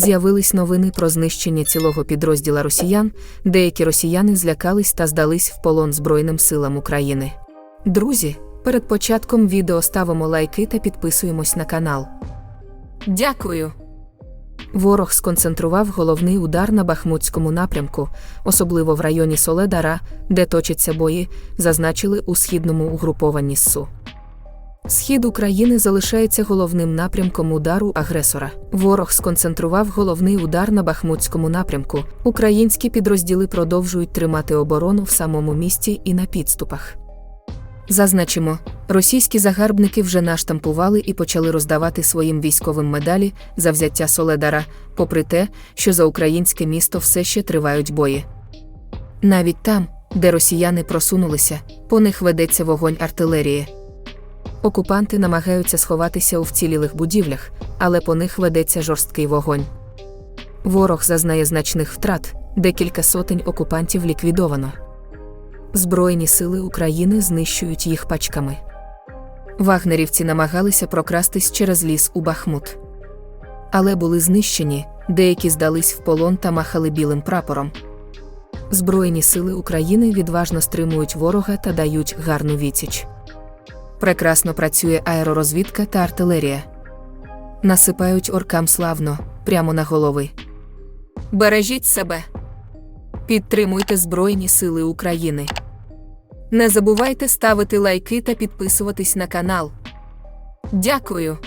З'явились новини про знищення цілого підрозділа росіян, деякі росіяни злякались та здались в полон Збройним силам України. Друзі, перед початком відео ставимо лайки та підписуємось на канал. Дякую. Ворог сконцентрував головний удар на Бахмутському напрямку, особливо в районі Соледара, де точаться бої, зазначили у східному угрупованні ССУ. Схід України залишається головним напрямком удару агресора. Ворог сконцентрував головний удар на Бахмутському напрямку. Українські підрозділи продовжують тримати оборону в самому місті і на підступах. Зазначимо, російські загарбники вже наштампували і почали роздавати своїм військовим медалі за взяття Соледара, попри те, що за українське місто все ще тривають бої. Навіть там, де росіяни просунулися, по них ведеться вогонь артилерії. Окупанти намагаються сховатися у вцілілих будівлях, але по них ведеться жорсткий вогонь. Ворог зазнає значних втрат, декілька сотень окупантів ліквідовано. Збройні сили України знищують їх пачками. Вагнерівці намагалися прокрастись через ліс у Бахмут. Але були знищені, деякі здались в полон та махали білим прапором. Збройні сили України відважно стримують ворога та дають гарну відсіч. Прекрасно працює аеророзвідка та артилерія. Насипають оркам славно, прямо на голови. Бережіть себе. Підтримуйте Збройні Сили України. Не забувайте ставити лайки та підписуватись на канал. Дякую.